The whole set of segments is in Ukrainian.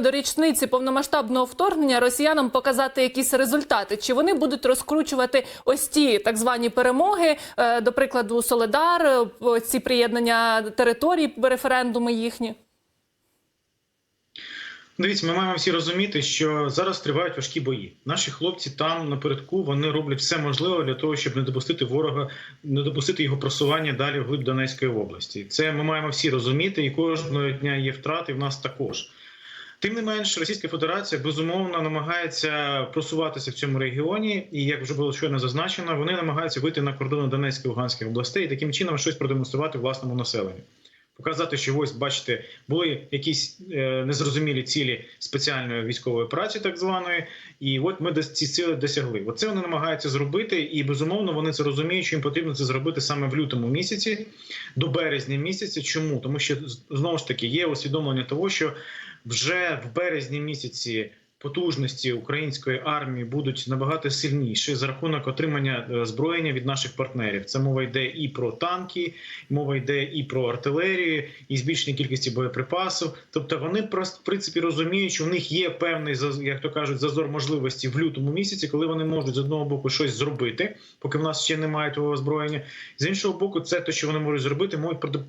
до річниці повномасштабного вторгнення росіянам показати якісь результати? Чи вони будуть розкручувати ось ті так звані перемоги, е, до прикладу, Соледар, е, ці приєднання територій, референдуми їхні? Дивіться, ми маємо всі розуміти, що зараз тривають важкі бої. Наші хлопці там напередку вони роблять все можливе для того, щоб не допустити ворога, не допустити його просування далі в глиб Донецької області. Це ми маємо всі розуміти, і кожного дня є втрати. В нас також. Тим не менш, Російська Федерація безумовно намагається просуватися в цьому регіоні, і як вже було щойно зазначено, вони намагаються вийти на кордони Донецької Луганської областей і таким чином щось продемонструвати власному населенню. Показати, що ось бачите, були якісь е, незрозумілі цілі спеціальної військової праці, так званої, і от ми ці цілі досягли. Оце вони намагаються зробити, і безумовно вони це розуміють, що їм потрібно це зробити саме в лютому місяці, до березня місяця. Чому? Тому що знову ж таки є усвідомлення того, що вже в березні місяці. Потужності української армії будуть набагато сильніші за рахунок отримання е, озброєння від наших партнерів. Це мова йде і про танки, мова йде і про артилерію, і збільшення кількості боєприпасів. Тобто вони просто в принципі розуміють, що в них є певний як то кажуть, зазор можливості в лютому місяці, коли вони можуть з одного боку щось зробити, поки в нас ще немає того озброєння. З іншого боку, це те, що вони можуть зробити,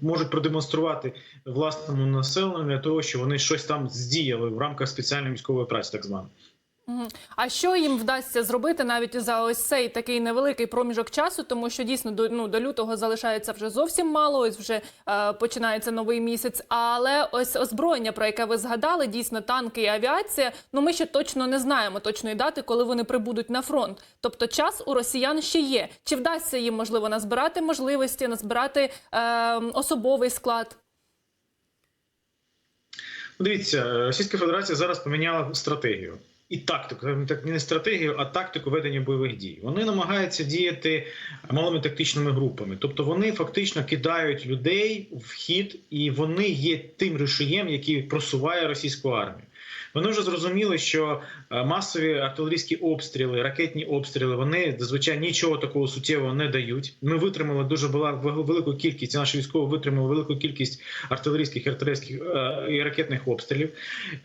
можуть продемонструвати власному населенню для того, що вони щось там здіяли в рамках спеціальної військової праці, так звано. Мгм. А що їм вдасться зробити навіть за ось цей такий невеликий проміжок часу, тому що дійсно до ну до лютого залишається вже зовсім мало. Ось вже е, починається новий місяць. Але ось озброєння, про яке ви згадали, дійсно танки і авіація. Ну ми ще точно не знаємо точної дати, коли вони прибудуть на фронт. Тобто час у росіян ще є. Чи вдасться їм можливо назбирати можливості, назбирати е, особовий склад? Ну, Дивіться, Російська Федерація зараз поміняла стратегію. І тактику, так не стратегію, а тактику ведення бойових дій. Вони намагаються діяти малими тактичними групами. Тобто вони фактично кидають людей в хід, і вони є тим рушієм, який просуває російську армію. Вони вже зрозуміли, що е, масові артилерійські обстріли, ракетні обстріли, вони зазвичай нічого такого суттєвого не дають. Ми витримали дуже була велику кількість. Наші військові витримали велику кількість артилерійських, артилерійських е, і ракетних обстрілів.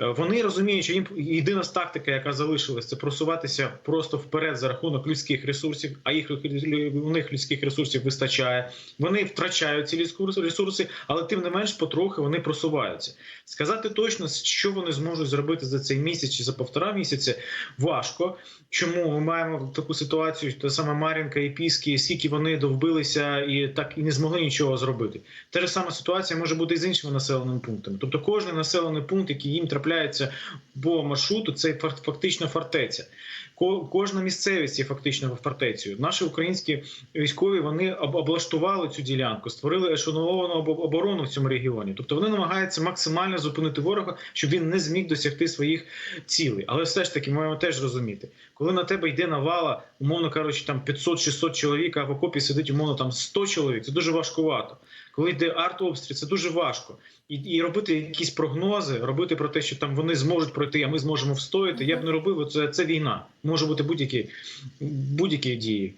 Е, Вони розуміють, що їм єдина тактика, яка залишилась, це просуватися просто вперед за рахунок людських ресурсів. А їх у них людських ресурсів вистачає. Вони втрачають ці людські ресурси, але тим не менш потрохи вони просуваються. Сказати точно, що вони зможуть зробити за цей місяць чи за півтора місяця, важко. Чому ми маємо таку ситуацію? Та сама Мар'їнка і Піски, скільки вони довбилися і так і не змогли нічого зробити. Та ж сама ситуація може бути і з іншими населеними пунктами. Тобто, кожен населений пункт, який їм трапляється по маршруту, це фак- фактично фортеця. Ко- Кожна місцевість є фактично фортецею. Наші українські військові вони об- облаштували цю ділянку, створили ешелоновану об- оборону в цьому регіоні. Тобто вони намагаються максимально зупинити ворога, щоб він не зміг досягти своїх цілей. Але все ж таки маємо теж розуміти, коли на тебе йде навала, умовно кажучи, там 500-600 чоловік, а в окопі сидить умовно там 100 чоловік. Це дуже важкувато. Коли йде артобстріл, це дуже важко. І, і робити якісь прогнози, робити про те, що там вони зможуть пройти, а ми зможемо встояти. Я б не робив. Це, це війна. Може бути будь-які будь-які дії.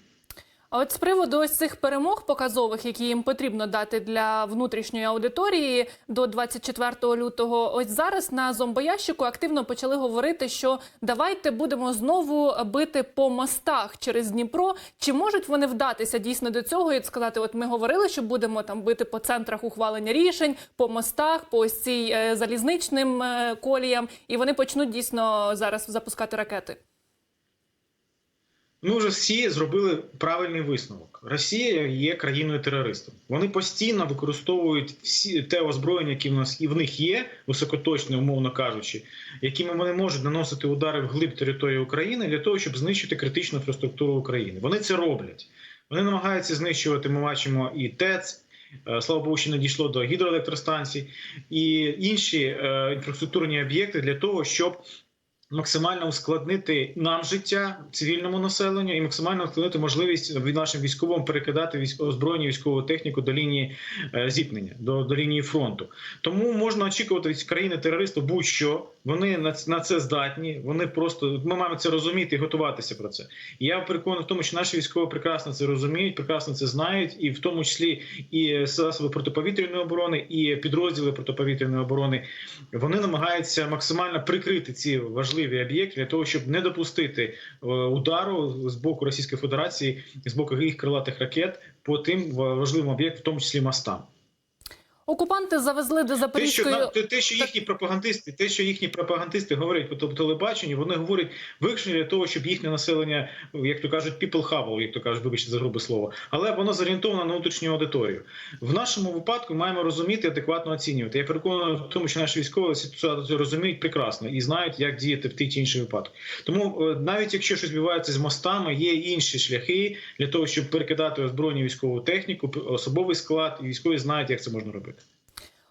А от з приводу ось цих перемог показових, які їм потрібно дати для внутрішньої аудиторії до 24 лютого, ось зараз на зомбоящику активно почали говорити, що давайте будемо знову бити по мостах через Дніпро. Чи можуть вони вдатися дійсно до цього і сказати: от ми говорили, що будемо там бити по центрах ухвалення рішень, по мостах, по ось цій е, залізничним е, коліям, і вони почнуть дійсно зараз запускати ракети. Ми вже всі зробили правильний висновок. Росія є країною терористом. Вони постійно використовують всі те озброєння, яке в нас і в них є, високоточне, умовно кажучи, якими вони можуть наносити удари в глиб території України для того, щоб знищити критичну інфраструктуру України. Вони це роблять. Вони намагаються знищувати. Ми бачимо і ТЕЦ. е, Слава Богу, ще не дійшло до гідроелектростанцій і інші е, інфраструктурні об'єкти для того, щоб Максимально ускладнити нам життя цивільному населенню і максимально ускладнити можливість від нашим військовим перекидати озброєння військову техніку до лінії е, зіткнення, до, до лінії фронту. Тому можна очікувати від країни терористів будь-що. Вони на, на це здатні. Вони просто ми маємо це розуміти і готуватися про це. Я переконаний в тому, що наші військові прекрасно це розуміють, прекрасно це знають, і в тому числі і засоби протиповітряної оборони, і підрозділи протиповітряної оборони. Вони намагаються максимально прикрити ці важливі об'єкти для того, щоб не допустити е, удару з боку Російської Федерації, з боку їх крилатих ракет по тим важливим об'єктам, в тому числі мостам. Окупанти завезли до Те, що те, що їхні пропагандисти, те, що їхні пропагандисти говорять по тел- телебаченню, вони говорять виключно для того, щоб їхнє населення, як то кажуть, people хавало, як то кажуть, вибачте за грубе слово, але воно зорієнтовано на внутрішню аудиторію. В нашому випадку маємо розуміти адекватно оцінювати. Я переконаний в тому, що наші військові ситуацію розуміють прекрасно і знають, як діяти в ті чи інші випадки. Тому е, навіть якщо щось відбувається з мостами, є інші шляхи для того, щоб перекидати озброєння військову техніку, особовий склад, і військові знають, як це можна робити.